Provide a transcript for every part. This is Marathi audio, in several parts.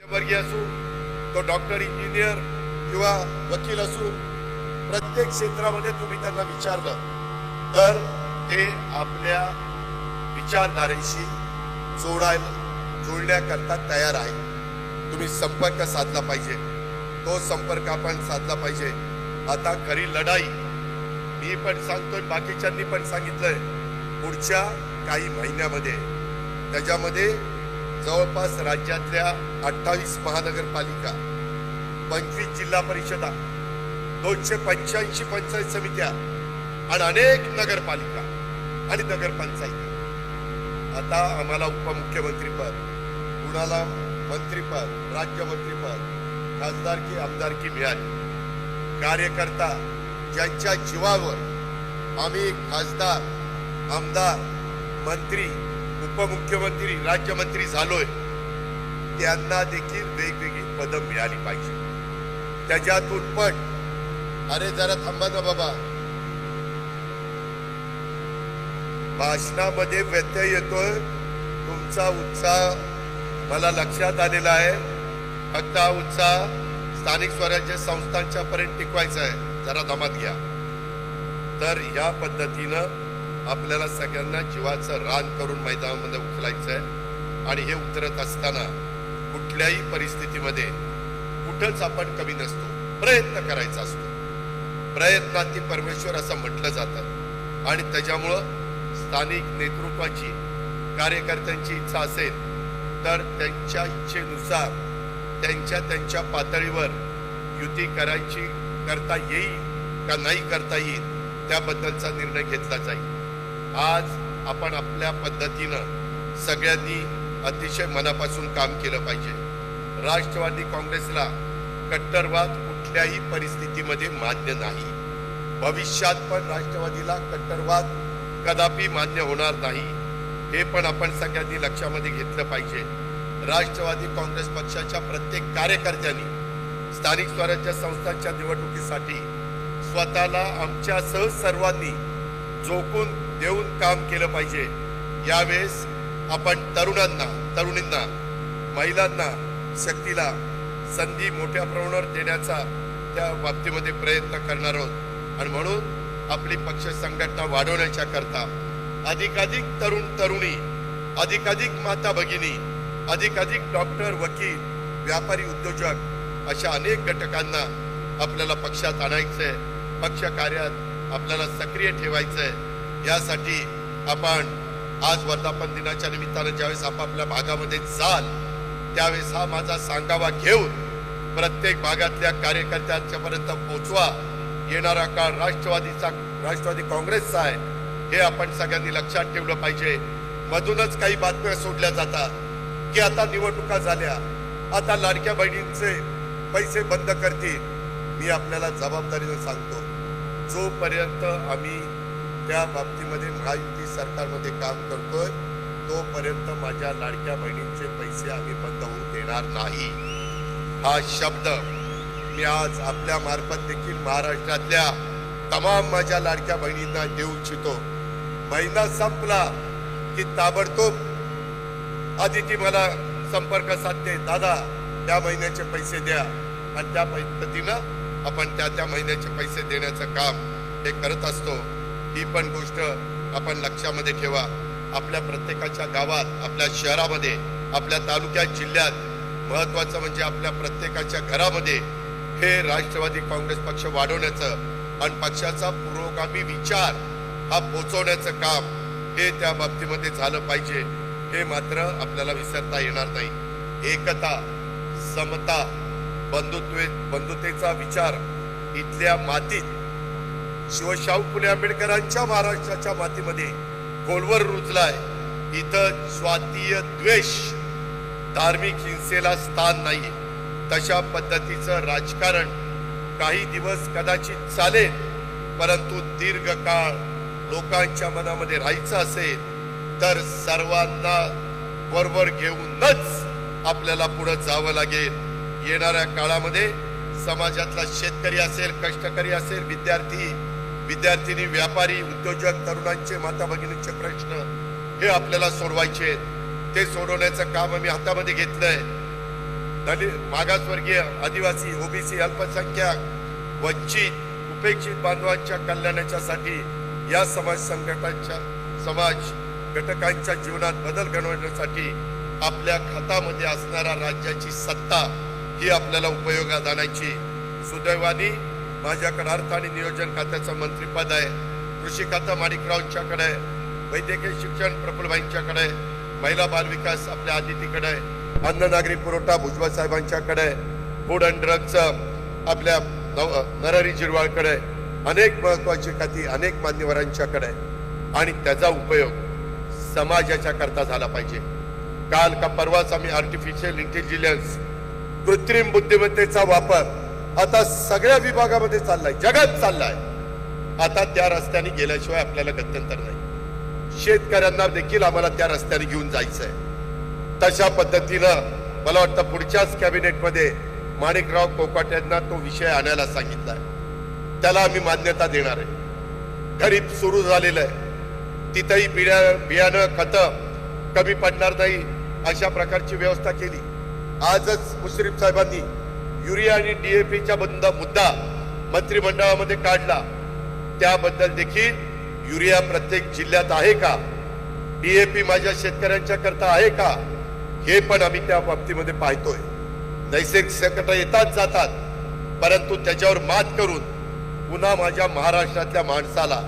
वर्गीय असू तो डॉक्टर इंजिनियर किंवा वकील असू प्रत्येक क्षेत्रामध्ये तुम्ही त्यांना विचारलं तर ते आपल्या विचारधारेशी जोडायला जोडण्याकरता तयार आहे. तुम्ही संपर्क साधला पाहिजे. तो संपर्क आपण साधला पाहिजे. आता खरी लढाई मी पण सांगतोय बाकीच्यांनी पण सांगितलंय पुढच्या काही महिन्यामध्ये त्याच्यामध्ये जवळपास राज्यातल्या अठ्ठावीस महानगरपालिका पंचवीस जिल्हा परिषदा दोनशे पंच्याऐंशी पंचायत समित्या आणि अनेक नगरपालिका आणि नगरपंचायत. आता आम्हाला उपमुख्यमंत्रीपद कुणाला मंत्रीपद राज्यमंत्रीपद खासदारकी आमदारकी मिळाली. कार्यकर्ता ज्यांच्या जीवावर आम्ही खासदार आमदार मंत्री उपमुख्यमंत्री राज्यमंत्री झालोय त्यांना देखील वेगवेगळी पदं मिळाली पाहिजे. त्याच्यातून पण अरे जरा थांबा ना बाबा. भाषणामध्ये व्यत्यय येतोय तुमचा उत्साह मला लक्षात आलेला आहे. फक्त हा उत्साह स्थानिक स्वराज्य संस्थांच्या पर्यंत टिकवायचा आहे. जरा दमात घ्या. तर या पद्धतीनं आपल्याला सगळ्यांना जीवाचं रान करून मैदानामध्ये उचलायचं आहे आणि हे उतरत असताना कुठल्याही परिस्थितीमध्ये कुठंच आपण कमी नसतो. प्रयत्न करायचा असतो. प्रयत्नांती परमेश्वर असं म्हटलं जातं. आणि त्याच्यामुळं स्थानिक नेतृत्वाची कार्यकर्त्यांची इच्छा असेल तर त्यांच्या इच्छेनुसार त्यांच्या त्यांच्या पातळीवर युती करायची करता येईल का नाही करता येईल त्याबद्दलचा निर्णय घेतला जाईल. आज आपण आपल्या पद्धतीनं सगळ्यांनी अतिशय मनापासून काम केलं पाहिजे. राष्ट्रवादी काँग्रेसला कट्टरवाद कुठल्याही परिस्थितीमध्ये मान्य नाही. भविष्यात पण राष्ट्रवादीला कट्टरवाद कदापि मान्य होणार नाही. हे पण आपण सगळ्यांनी लक्षामध्ये घेतलं पाहिजे. राष्ट्रवादी काँग्रेस पक्षाच्या प्रत्येक कार्यकर्त्यांनी स्थानिक स्वराज्य संस्थांच्या निवडणुकीसाठी स्वतःला आमच्यासह सर्वांनी जोखून देऊन काम केलं पाहिजे. यावेळेस आपण तरुणांना तरुणींना महिलांना शक्तीला संधी मोठ्या प्रमाणावर देण्याचा त्या बाबतीमध्ये प्रयत्न करणार आहोत. आणि म्हणून आपली पक्ष संघटना वाढवण्याच्या करता अधिकाधिक तरुण तरुणी अधिकाधिक माता भगिनी अधिकाधिक डॉक्टर वकील व्यापारी उद्योजक अशा अनेक घटकांना आपल्याला पक्षात आणायचंय. पक्ष कार्यात आपल्याला सक्रिय ठेवायचंय. यासाठी आपण आज वर्धापन दिनाच्या निमित्तानं ज्यावेळेस आपापल्या भागामध्ये जाल त्यावेळेस हा माझा सांगावा घेऊन प्रत्येक भागातल्या कार्यकर्त्यांच्या पर्यंत पोहोचवा येणारा काळ राष्ट्रवादीचा राष्ट्रवादी काँग्रेसचा आहे. हे आपण सगळ्यांनी लक्षात ठेवलं पाहिजे. मधूनच काही बातम्या सोडल्या जातात की आता निवडणुका झाल्या. आता लाडक्या बहिणींचे पैसे बंद करतील. मी आपल्याला जबाबदारीनं सांगतो जोपर्यंत आम्ही त्या बाबतीमध्ये महायुती सरकारमध्ये काम करतोय. तोपर्यंत माझ्या लाडक्या बहिणींचे पैसे आम्ही बंद होऊ देणार नाही. हा शब्द मी आज आपल्या मार्फत देखील महाराष्ट्रातल्या तमाम माझ्या लाडक्या बहिणींना देऊ इच्छितो. महिना संपला की ताबडतोब आदिती मला संपर्क साधते. दादा त्या महिन्याचे पैसे द्या आणि त्या पद्धतीनं आपण त्या त्या महिन्याचे पैसे देण्याचं काम हे करत असतो. ही पण गोष्ट आपण लक्षामध्ये ठेवा. आपल्या प्रत्येकाच्या गावात आपल्या शहरामध्ये आपल्या तालुक्यात जिल्ह्यात महत्वाचं म्हणजे आपल्या प्रत्येकाच्या घरामध्ये हे राष्ट्रवादी काँग्रेस पक्ष वाढवण्याचं आणि पक्षाचा पुरोगामी विचार हा पोचवण्याचं काम हे त्या बाबतीमध्ये झालं पाहिजे. हे मात्र आपल्याला विसरता येणार नाही. एकता समता बंधुत्वे बंधुतेचा विचार इथल्या मातीत शिवशाहू फुले आंबेडकरांच्या महाराष्ट्राच्या मातीमध्ये खोलवर रुजलाय. इथं स्वातीय द्वेष. धार्मिक हिंसेला स्थान नाही तशा पद्धतीचं राजकारण काही दिवस कदाचित चालेल परंतु दीर्घकाळ लोकांच्या मनामध्ये राहायचं असेल तर सर्वांना बरोबर घेऊनच आपल्याला पुढे जावं लागेल. येणाऱ्या काळामध्ये समाजातला शेतकरी असेल कष्टकरी असेल विद्यार्थी विद्यार्थिनी व्यापारी उद्योजक तरुणांचे माता भगिनींचे प्रश्न हे आपल्याला सोडवायचे आहेत. ते सोडवण्याचं काम आम्ही हातामध्ये घेतलंय दलित मागासवर्गीय आदिवासी ओबीसी अल्पसंख्याक वंचित उपेक्षित बांधवांच्या कल्याणाच्यासाठी या समाज संघटनांच्या समाज घटकांच्या जीवनात बदल घडवण्यासाठी आपल्या खात्यामध्ये असणाऱ्या राज्याची सत्ता ही आपल्याला उपयोगात आणायची सुदैवानी माझ्याकडे अर्थ आणि नियोजन खात्याचं मंत्रीपद आहे. कृषी खातं माणिकरावांच्याकडे आहे. वैद्यकीय शिक्षण प्रफुलबाईंच्याकडे आहे. महिला बालविकास आपल्या आदितीकडे आहे. अन्न नागरी पुरवठा भुजबळ साहेबांच्याकडे आहे. फूड अँड ड्रगचं आपल्या नव- नरहरी जिरवाळकडे आहे. अनेक महत्वाची खाती अनेक मान्यवरांच्याकडे आणि त्याचा उपयोग समाजाच्या करता झाला पाहिजे. काल का परवाच आम्ही आर्टिफिशियल इंटेलिजन्स कृत्रिम बुद्धिमत्तेचा वापर आता सगळ्या विभागामध्ये चाललाय जगात चाललाय. आता त्या रस्त्याने गेल्याशिवाय आपल्याला गत्यंतर नाही. शेतकऱ्यांना देखील आम्हाला त्या रस्त्याने घेऊन जायचंय. तशा पद्धतीनं मला वाटतं पुढच्याच कॅबिनेटमध्ये माणिकराव कोकाट यांना तो विषय आणायला सांगितलाय. त्याला आम्ही मान्यता देणार आहे. खरीप सुरू झालेलं आहे. तिथंही बिया बियाणं खतं कमी पडणार नाही अशा प्रकारची व्यवस्था केली. आजच मुश्रीफ साहेबांनी युरिया आणि डीएपीचा बंद मुद्दा मंत्रिमंडळामध्ये काढला. त्याबद्दल देखील युरिया प्रत्येक जिल्ह्यात आहे का? डीएपी माझ्या शेतकऱ्यांच्या करता आहे का? हे पण आम्ही त्या बाबतीमध्ये पाहतोय. नैसर्गिक संकट येतात जातात परंतु त्याच्यावर मात करून पुन्हा माझ्या महाराष्ट्रातल्या माणसाला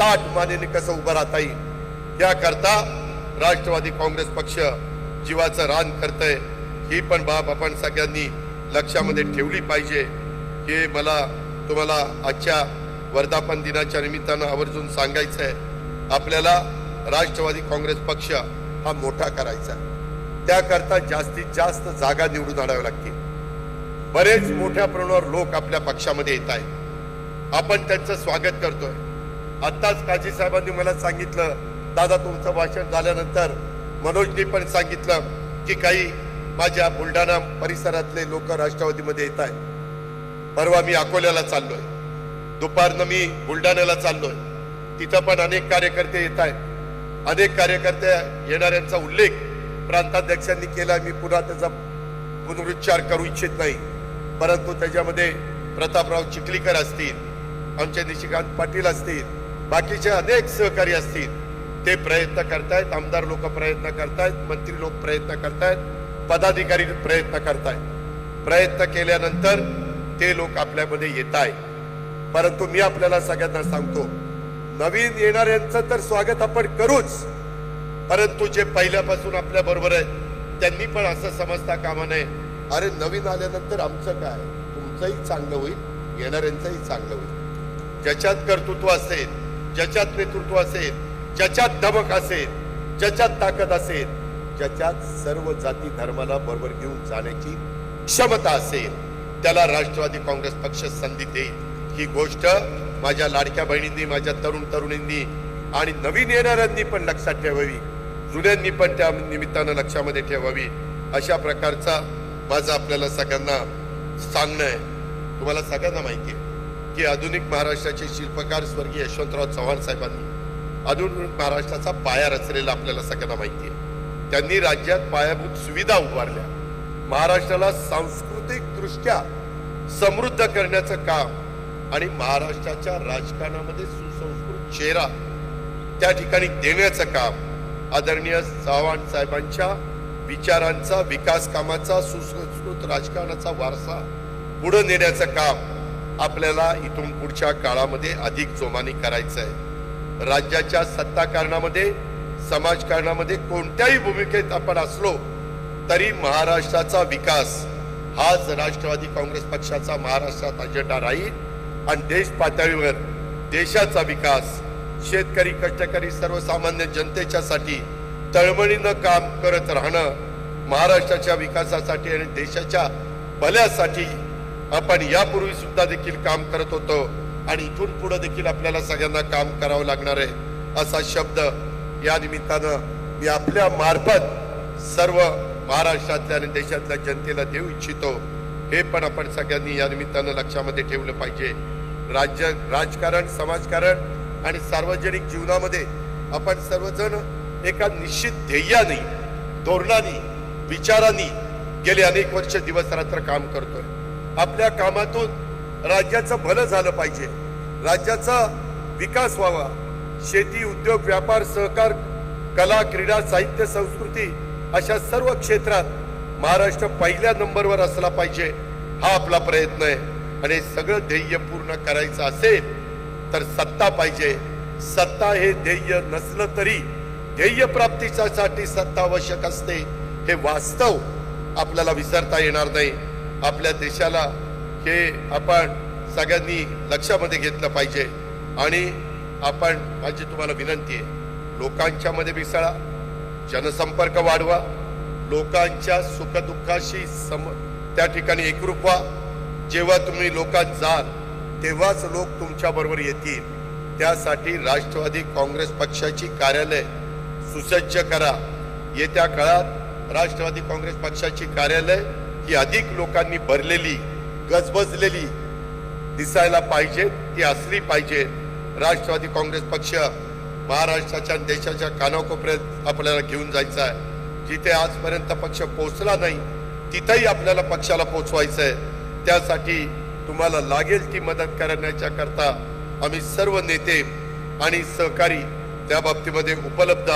ताट मानेने कसं उभं राहता येईल? याकरता राष्ट्रवादी काँग्रेस पक्ष जीवाचं रान करतय. ही पण बाब आपण सगळ्यांनी लक्षामध्ये ठेवली पाहिजे हे मला तुम्हाला आजच्या वर्धापन दिनाच्या निमित्तानं आवर्जून सांगायचं आहे. आपल्याला राष्ट्रवादी काँग्रेस पक्ष हा मोठा करायचा आहे. त्याकरता जास्तीत जास्त जागा निवडून आणाव्या लागतील. बरेच मोठ्या प्रमाणावर लोक आपल्या पक्षामध्ये येत आहेत. आपण त्यांचं स्वागत करतोय. आत्ताच काजी साहेबांनी मला सांगितलं दादा तुमचं भाषण झाल्यानंतर मनोजनी पण सांगितलं की काही माझ्या बुलढाणा परिसरातले लोक राष्ट्रवादीमध्ये येत आहेत. परवा मी अकोल्याला चाललोय. दुपारनं मी बुलढाण्याला चाललोय. तिथं पण अनेक कार्यकर्ते येत आहेत. अनेक कार्यकर्ते येणाऱ्यांचा उल्लेख प्रांताध्यक्षांनी केला. मी पुन्हा त्याचा पुनरुच्चार करू इच्छित नाही. परंतु त्याच्यामध्ये प्रतापराव चिखलीकर असतील आमचे निशिकांत पाटील असतील बाकीचे अनेक सहकारी असतील. ते प्रयत्न करतायत. आमदार लोक प्रयत्न करतायत. मंत्री लोक प्रयत्न करतायत. पदाधिकारी प्रयत्न करतायत. प्रयत्न केल्यानंतर ते लोक आपल्यामध्ये येत आहे परंतु मी आपल्याला सगळ्यांना सांगतो नवीन येणाऱ्यांचं तर स्वागत आपण करूच. परंतु जे पहिल्यापासून आपल्या बरोबर आहे त्यांनी पण असं समजता कामा नये. अरे नवीन आल्यानंतर आमचं काय? तुमचंही चांगलं होईल येणाऱ्यांचंही चांगलं होईल. ज्याच्यात कर्तृत्व असेल ज्याच्यात नेतृत्व असेल ज्याच्यात धमक असेल ज्याच्यात ताकद असेल ज्याच्यात सर्व जाती धर्माला बरोबर घेऊन जाण्याची क्षमता असेल त्याला राष्ट्रवादी काँग्रेस पक्ष संधी देईल. ही गोष्ट माझ्या लाडक्या बहिणींनी माझ्या तरुण तरुणींनी आणि नवीन येणाऱ्यांनी पण लक्षात ठेवावी. जुन्यांनी पण त्या निमित्तानं लक्षामध्ये ठेवावी. अशा प्रकारचा माझं आपल्याला सगळ्यांना सांगणं आहे. तुम्हाला सगळ्यांना माहिती आहे की आधुनिक महाराष्ट्राचे शिल्पकार स्वर्गीय यशवंतराव चव्हाण साहेबांनी आधुनिक महाराष्ट्राचा पाया रचलेला आपल्याला सगळ्यांना माहिती आहे. त्यांनी राज्यात पायाभूत सुविधा उभारल्या. महाराष्ट्राला सांस्कृतिक दृष्ट्या समृद्ध करण्याचं काम आणि महाराष्ट्राच्या राजकारणामध्ये सुसंस्कृत चेहरा त्या ठिकाणी देण्याचं काम आदरणीय चव्हाण साहेबांच्या विचारांचा विकास कामाचा सुसंस्कृत राजकारणाचा वारसा पुढे नेण्याचं काम आपल्याला इथून पुढच्या काळामध्ये अधिक जोमाने करायचं आहे राज्याच्या सत्ताकारणामध्ये समाजकारणामध्ये कोणत्याही भूमिकेत आपण असलो तरी महाराष्ट्राचा विकास हाच राष्ट्रवादी काँग्रेस पक्षाचा महाराष्ट्रात अजेंडा राहील. आणि देश पातळीवर देशाचा विकास शेतकरी कष्टकरी सर्वसामान्य जनतेच्यासाठी तळमळीनं काम करत राहणं महाराष्ट्राच्या विकासासाठी आणि देशाच्या भल्यासाठी आपण यापूर्वी सुद्धा देखील काम करत होतो. आणि इथून पुढे देखील आपल्याला सगळ्यांना काम करावं लागणार आहे असा शब्द या निमित्तानं मी आपल्या मार्फत सर्व महाराष्ट्रातल्या आणि देशातल्या जनतेला देऊ इच्छितो. हे पण आपण सगळ्यांनी या निमित्तानं लक्षामध्ये ठेवलं पाहिजे. राज्य राजकारण समाजकारण आणि सार्वजनिक जीवनामध्ये आपण सर्वजण एका निश्चित ध्येयाने धोरणाने विचारांनी गेले अनेक वर्ष दिवस रात्र काम करतोय. आपल्या कामातून राज्याचं भलं झालं पाहिजे. राज्याचा विकास व्हावा. शेती उद्योग व्यापार सहकार कला क्रीडा साहित्य संस्कृती अशा सर्व क्षेत्रात महाराष्ट्र पहिल्या नंबरवर असला पाहिजे हा आपला प्रयत्न आहे. आणि सगळं ध्येय पूर्ण करायचं असेल तर सत्ता पाहिजे. सत्ता हे ध्येय नसलं तरी ध्येय प्राप्तीसाठी सत्ता आवश्यक असते. हे वास्तव आपल्याला विसरता येणार नाही. आपल्या देशाला हे आपण सगळ्यांनी लक्षामध्ये घेतलं पाहिजे. आणि आपण माझी तुम्हाला विनंती आहे लोकांच्या मध्ये मिसळा जनसंपर्क वाढवा लोकांच्या सुखदुःखाशी सम त्या ठिकाणी एकरूप व्हा. जेव्हा तुम्ही लोकात जाल तेव्हाच लोक तुमच्या बरोबर येतील. त्यासाठी राष्ट्रवादी काँग्रेस पक्षाची कार्यालय सुसज्ज करा. येत्या काळात राष्ट्रवादी काँग्रेस पक्षाची कार्यालय ही अधिक लोकांनी भरलेली गजबजलेली दिसायला पाहिजे ती असली पाहिजे. राष्ट्रवादी काँग्रेस पक्ष महाराष्ट्राच्या देशाच्या कानाकोपऱ्यात आपल्याला घेऊन जायचा आहे. जिथे आजपर्यंत पक्ष पोहोचला नाही तिथंही आपल्याला पक्षाला पोहोचवायचं आहे त्यासाठी तुम्हाला लागेल ती मदत करण्याच्या करता आम्ही सर्व नेते आणि सहकारी त्या बाबतीमध्ये उपलब्ध